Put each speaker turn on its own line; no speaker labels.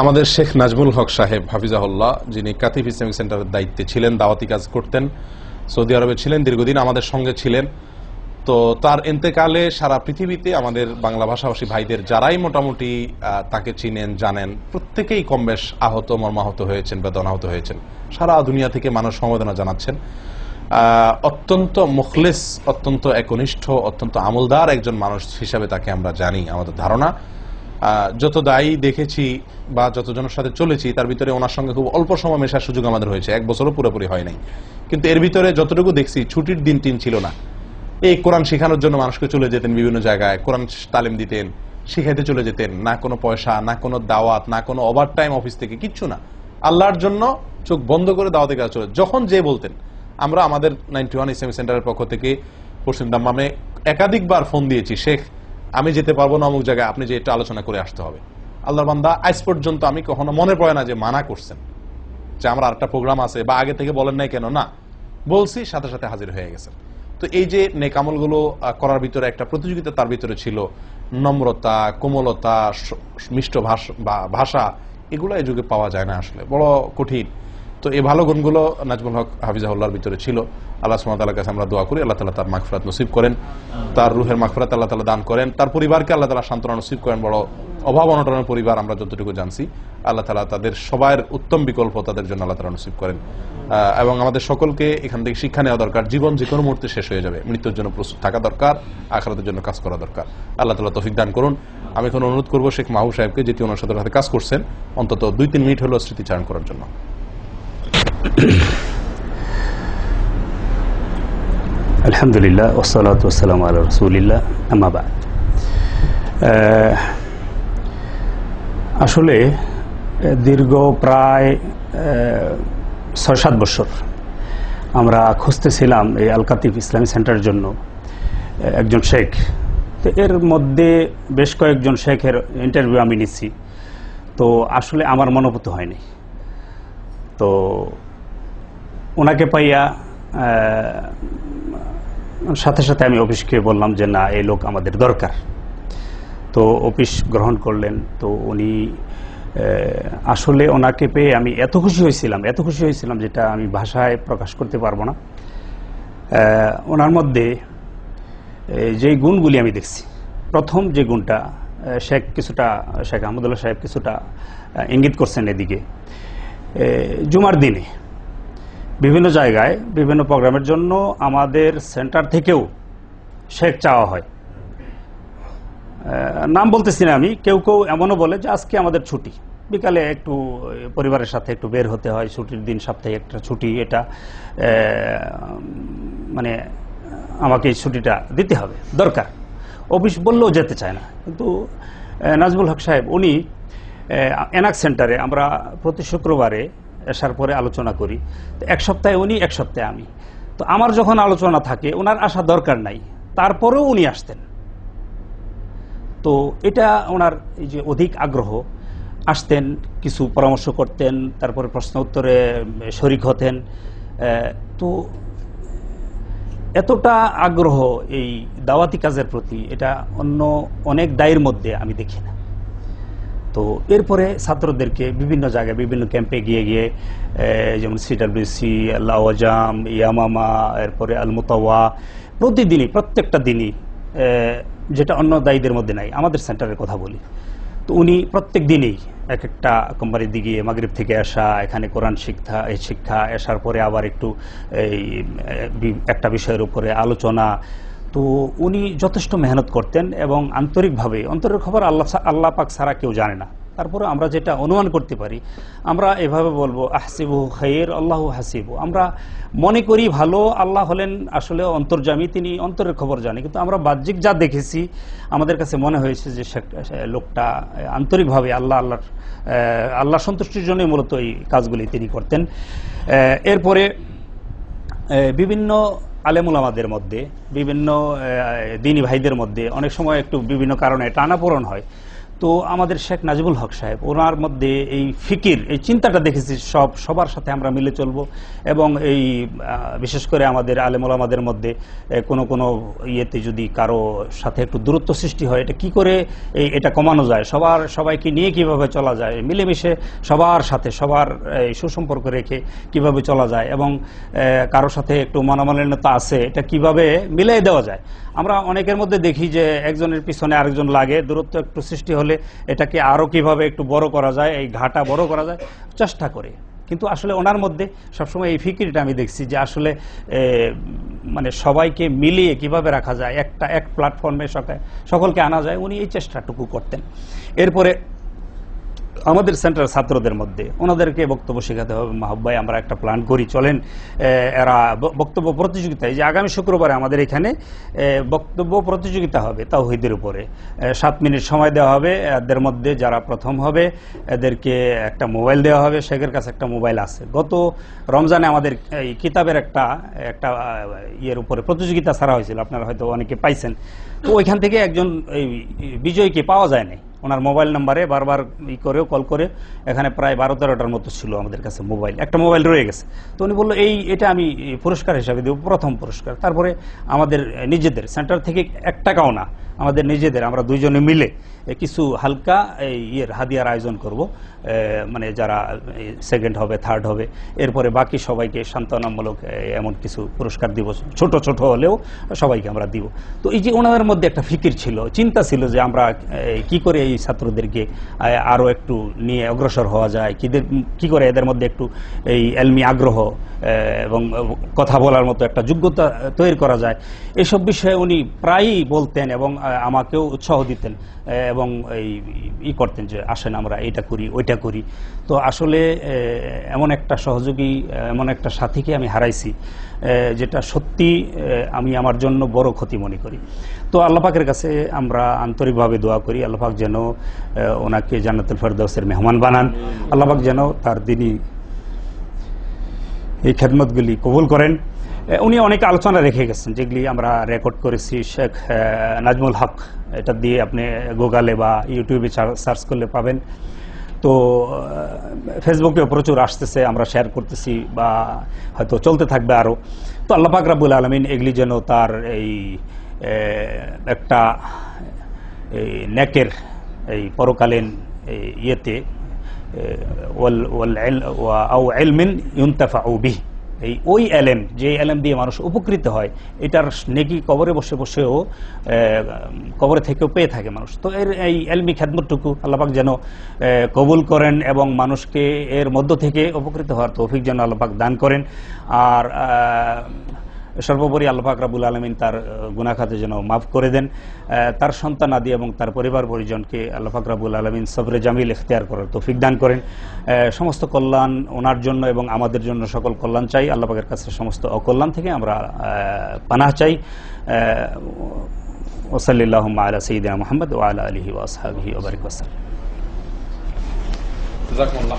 আমাদের শেখ নাজমুল হক সাহেব, হাফিজাহুল্লাহ, যিনি কাতিফ ইসলামিক সেন্টারের দায়িত্বে ছিলেন, দাওয়াতি কাজ করতেন, সৌদি আরবে ছিলেন, দীর্ঘদিন আমাদের সঙ্গে ছিলেন। তো তার এন্তেকালে সারা পৃথিবীতে আমাদের বাংলা ভাষাভাষী ভাইদের যারাই মোটামুটি তাকে চিনেন, জানেন, প্রত্যেকেই কম বেশ আহত, মর্মাহত হয়েছেন, বেদনাহত হয়েছেন। সারা দুনিয়া থেকে মানুষ সমবেদনা জানাচ্ছেন। অত্যন্ত মুখলেস, অত্যন্ত একনিষ্ঠ, অত্যন্ত আমলদার একজন মানুষ হিসাবে তাকে আমরা জানি, আমাদের ধারণা। যত দায়ী দেখেছি বা যতজনের সাথে চলেছি, তার ভিতরে ওনার সঙ্গে খুব অল্প সময় মেশার সুযোগ আমাদের হয়েছে। এক বছরও পুরোপুরি হয় নাই। কিন্তু এর ভিতরে যতটুকু দেখছি, ছুটির দিন টিন ছিল না। এই কোরআন শেখানোর জন্য মানুষকে চলে যেতেন বিভিন্ন জায়গায়, কোরআন তালিম দিতেন, শিখাইতে চলে যেতেন। না কোনো পয়সা, না কোনো দাওয়াত, না কোনো ওভার টাইম অফিস থেকে, কিচ্ছু না। আল্লাহর জন্য চোখ বন্ধ করে দাওয়াতে কাজ চলে। যখন যে বলতেন, আমরা আমাদের নাইনটি ওয়ান ইসলামিক সেন্টারের পক্ষ থেকে পশ্চিম দাম্মামে একাধিকবার ফোন দিয়েছি, শেখ আমি যেতে পারব না, অমুক জায়গায় আপনি যে এটা আলোচনা করে আসতে হবে। আল্লাহর বান্দা, আজ পর্যন্ত আমি কখনো মনে পড়ে না যে মানা করছেন। যে আমার আরেকটা প্রোগ্রাম আছে বা আগে থেকে বলেন নাই কেন? না, বলছি, সাথে সাথে হাজির হয়ে গেছেন। তো এই যে নেকামলগুলো করার ভিতরে একটা প্রতিযোগিতা তার ভিতরে ছিল, নম্রতা, কোমলতা মিষ্ট ভাষা, এগুলো এই যুগে পাওয়া যায় না আসলে। বড় কঠিন। তো এই ভালো গুণগুলো নাজমুল হক হাফিজাহুল্লাহর ভিতরে ছিল। আল্লাহ সুমতাল্লাহ কাছে আমরা দোয়া করি, আল্লাহ তালা তার মাগফরাত নসিব করেন, তার রুহের মাগফরাত আল্লাহ তালা দান করেন, তার পরিবারকে আল্লাহ তালা সান্ত্বনা নসিব করেন, বড় অভাব অনটনের পরিবার আমরা যতটুকু জানছি, আল্লাহ তালা তাদের সবার উত্তম বিকল্প তাদের জন্য আল্লাহ তালা নসিব করেন। এবং আমাদের সকলকে এখান থেকে শিক্ষা নেওয়া দরকার, জীবন যে কোনো মুহূর্তে শেষ হয়ে যাবে, মৃত্যুর জন্য প্রস্তুত থাকা দরকার, আখরাতের জন্য কাজ করা দরকার। আল্লাহ তালা তফিক দান করুন। আমি এখন অনুরোধ করব শেখ মাহবুব সাহেবকে যেটি ওনার সাথে কাজ করছেন, অন্তত দুই তিন মিনিট হলো স্মৃতিচারণ করার জন্য।
আলহামদুলিল্লাহ ওসালাত ওসালাম আল্লাহ রসুলিল্লাহ আমাবাদ আসলে দীর্ঘ প্রায় ছয় সাত বছর আমরা খুঁজতেছিলাম এই আলকাতিফ ইসলামী সেন্টারের জন্য একজন শেখ। তো এর মধ্যে বেশ কয়েকজন শেখের ইন্টারভিউ আমি নিচ্ছি তো আসলে আমার মনোভূত হয়নি। তো ওনাকে পাইয়া সাথে সাথে আমি অফিসকে বললাম যে, না, এই লোক আমাদের দরকার। তো অফিস গ্রহণ করলেন। তো উনি আসলে ওনাকে পেয়ে আমি এত খুশি হয়েছিলাম, এত খুশি হয়েছিলাম যেটা আমি ভাষায় প্রকাশ করতে পারব না। ওনার মধ্যে যেই গুণগুলি আমি দেখছি, প্রথম যে গুণটা শেখ কিছুটা, শেখ আহমদুল্লাহ সাহেব কিছুটা ইঙ্গিত করছেন এদিকে। জুমার দিনে বিভিন্ন জায়গায়, বিভিন্ন প্রোগ্রামের জন্য আমাদের সেন্টার থেকেও শেখ চাওয়া হয়। নাম বলতেছি না আমি, কেউ কেউ এমনও বলে যে আজকে আমাদের ছুটি। বিকালে একটু পরিবারের সাথে একটু বের হতে হয়, ছুটির দিন সপ্তাহে একটা ছুটি, এটা মানে আমাকে এই ছুটিটা দিতে হবে, দরকার। অফিস বললেও যেতে চায় না। কিন্তু নাজমুল হক সাহেব, উনি এনাক সেন্টারে আমরা প্রতি শুক্রবারে আসার পরে আলোচনা করি। এক সপ্তাহে উনি, এক সপ্তাহে আমি। তো আমার যখন আলোচনা থাকে ওনার আসা দরকার নাই। তারপরেও উনি আসতেন। তো এটা ওনার এই যে অধিক আগ্রহ, আসতেন, কিছু পরামর্শ করতেন, তারপরে প্রশ্ন উত্তরে শরিক হতেন। তো এতটা আগ্রহ এই দাওয়াতি কাজের প্রতি, এটা অন্য অনেক দায়ের মধ্যে আমি দেখি না। তো এরপরে ছাত্রদেরকে বিভিন্ন জায়গায় বিভিন্ন ক্যাম্পে গিয়ে গিয়ে যেমন সিডাব্লিউসি লাওয়াজাম ইয়ামামা এরপরে আলমোতাওয়া প্রতিদিনই, প্রত্যেকটা দিনই যেটা অন্য দায়ীদের মধ্যে নাই, আমাদের সেন্টারের কথা বলি। তো উনি প্রত্যেক দিনই এক একটা কোম্পানির দিকে মাগরিব থেকে আসা, এখানে কোরআন শিক্ষা এই শিক্ষা, আসার পরে আবার একটু এই একটা বিষয়ের উপরে আলোচনা তো উনি যথেষ্ট মেহনত করতেন এবং আন্তরিকভাবে, অন্তরের খবর আল্লাহ আল্লাহ পাক ছাড়া কেউ জানে না। তারপরে আমরা যেটা অনুমান করতে পারি, আমরা এভাবে বলব আহসিবু খৈর আল্লাহ হাসিবু আমরা মনে করি ভালো, আল্লাহ হলেন আসলে অন্তর্জামী তিনি অন্তরের খবর জানে। কিন্তু আমরা বাহ্যিক যা দেখেছি, আমাদের কাছে মনে হয়েছে যে লোকটা আন্তরিকভাবে আল্লাহ, আল্লাহর আল্লাহ সন্তুষ্টির জন্যই মূলত এই কাজগুলি তিনি করতেন। এরপরে বিভিন্ন আলেমুলামাদের মধ্যে বিভিন্ন দিনী ভাইদের মধ্যে অনেক সময় একটু বিভিন্ন কারণে টানাপোড়ন হয়। তো আমাদের শেখ নাজিবুল হক সাহেব ওনার মধ্যে এই ফিকির এই চিন্তাটা দেখেছি সব সবার সাথে আমরা মিলে চলবো এবং এই বিশেষ করে আমাদের আলেমুলামাদের মধ্যে কোনো কোনো ইয়েতে যদি কারও সাথে একটু দূরত্ব সৃষ্টি হয় এটা কি করে এই এটা কমানো যায়? সবার সবাইকে নিয়ে কীভাবে চলা যায়? মিলেমিশে সবার সাথে সবার এই, সুসম্পর্ক রেখে কীভাবে চলা যায়? এবং এ, কারোর সাথে একটু মনোমালিন্যতা আছে এটা কীভাবে মিলাই দেওয়া যায়? আমরা অনেকের মধ্যে দেখি যে একজনের পিছনে আরেকজন লাগে দূরত্ব একটু সৃষ্টি হলে এটাকে আরও কীভাবে একটু বড় করা যায়, এই ঘাটা বড় করা যায়, চেষ্টা করে। কিন্তু আসলে ওনার মধ্যে সবসময় এই ফিকিরটা আমি দেখছি যে আসলে মানে সবাইকে মিলিয়ে কীভাবে রাখা যায়, একটা, এক প্ল্যাটফর্মে সকলকে আনা যায়, উনি এই চেষ্টাটুকু করতেন। এরপরে আমাদের সেন্টার ছাত্রদের মধ্যে। ওনাদেরকে বক্তব্য শেখাতে হবে মাহবাই আমরা একটা প্ল্যান করি, চলেন। এরা বক্তব্য প্রতিযোগিতায় যে আগামী শুক্রবারে আমাদের এখানে বক্তব্য প্রতিযোগিতা হবে তাওহিদের উপরে। সাত মিনিট সময় দেওয়া হবে, এদের মধ্যে যারা প্রথম হবে, এদেরকে একটা মোবাইল দেওয়া হবে, শেখের কাছে একটা মোবাইল আছে। গত রমজানে আমাদের এই কিতাবের একটা একটা ইয়ের উপরে প্রতিযোগিতা ছাড়া হয়েছিল, আপনারা হয়তো অনেকে পাইছেন। তো ওইখান থেকে একজন এই বিজয়ীকে পাওয়া যায় নাই। ওনার মোবাইল নাম্বারে বারবার ই করেও কল করে, এখানে প্রায় বারো তেরোটার মতো ছিল আমাদের কাছে মোবাইল। একটা মোবাইল রয়ে গেছে। তো উনি বলল, এই, এটা আমি পুরস্কার হিসাবে দেবো, প্রথম পুরস্কার। তারপরে আমাদের নিজেদের, সেন্টার থেকে এক টাকাও না, আমাদের নিজেদের, আমরা দুইজনে মিলে কিছু হালকা ইয়ের হাদিয়ার আয়োজন করব। মানে যারা সেকেন্ড হবে, থার্ড হবে, এরপরে বাকি সবাইকে সান্ত্বনামূলক এমন কিছু পুরস্কার দিব, ছোট ছোট হলেও সবাইকে আমরা দিব। তো এই যে ওনাদের মধ্যে একটা ফিকির ছিল, চিন্তা ছিল যে আমরা কি করে এই ছাত্রদেরকে আরও একটু নিয়ে অগ্রসর হওয়া যায়। কিদের- কি করে এদের মধ্যে একটু এই এলমি আগ্রহ এবং কথা বলার মতো একটা যোগ্যতা তৈরি করা যায়। এসব বিষয়ে উনি প্রায়ই বলতেন এবং আমাকেও উৎসাহ দিতেন এবং এই ই করতেন যে, আসেন আমরা এটা করি, ওইটা করি। তো আসলে এমন একটা সহযোগী, এমন একটা সাথীকে আমি হারাইছি যেটা সত্যি আমি আমার জন্য বড় ক্ষতি মনে করি। তো আল্লাপাকের কাছে আমরা আন্তরিকভাবে দোয়া করি আল্লাপাক যেন ওনাকে জান্নাতুল ফেরদৌসের মেহমান বানান। আল্লাহবাক যেন তার দিনই এই খেদমতগুলি কবুল করেন। উনি অনেক আলোচনা রেখে গেছেন, যেগুলি আমরা রেকর্ড করেছি। শেখ নাজমুল হক, এটা দিয়ে আপনি গুগলে বা ইউটিউবে সার্চ করলে পাবেন। তো ফেসবুকে প্রচুর আসতেছে, আমরা শেয়ার করতেছি বা হয়তো চলতে থাকবে আরও তো আল্লাহ পাক রাবুল আলমিন এগুলি যেন তার এই একটা এই নেকের এই পরকালীন ইয়েতে এ, ওয়াল ওয়াল ইল- ওয়া- আও ইলমিন ইউনতাফাউ বিহি। এই ওই এলেম যে এলেম দিয়ে মানুষ উপকৃত হয় এটার নেকি কবরে বসে বসেও কবরে থেকেও পেয়ে থাকে মানুষ। তো এর এই এলমি খেদমতটুকু আল্লাপাক যেন কবুল করেন এবং মানুষকে এর মধ্য থেকে উপকৃত হওয়ার তৌফিক যেন আল্লাপাক দান করেন। আর সর্বোপরি আল্লাহাক রাবুল আলমিন তার আহ, গুনাখাতে যেন মাফ করে দেন। তার সন্তান আদি এবং তার পরিবার পরিজনকে আল্লাহাক রাবুল আলমিন সবরে জামিল ইখতিয়ার করার তৌফিক দান করেন। সমস্ত কল্যাণ ওনার জন্য এবং আমাদের জন্য সকল কল্যাণ চাই। আল্লাহাকের কাছে সমস্ত অকল্যাণ থেকে আমরা পানাহ চাই। ওসলিল্লাহ আলা সঈদিনা মোহাম্মদ ও আলা আলহি ওয়াসহাবিহি ওবরিক
জাজাকুমুল্লাহ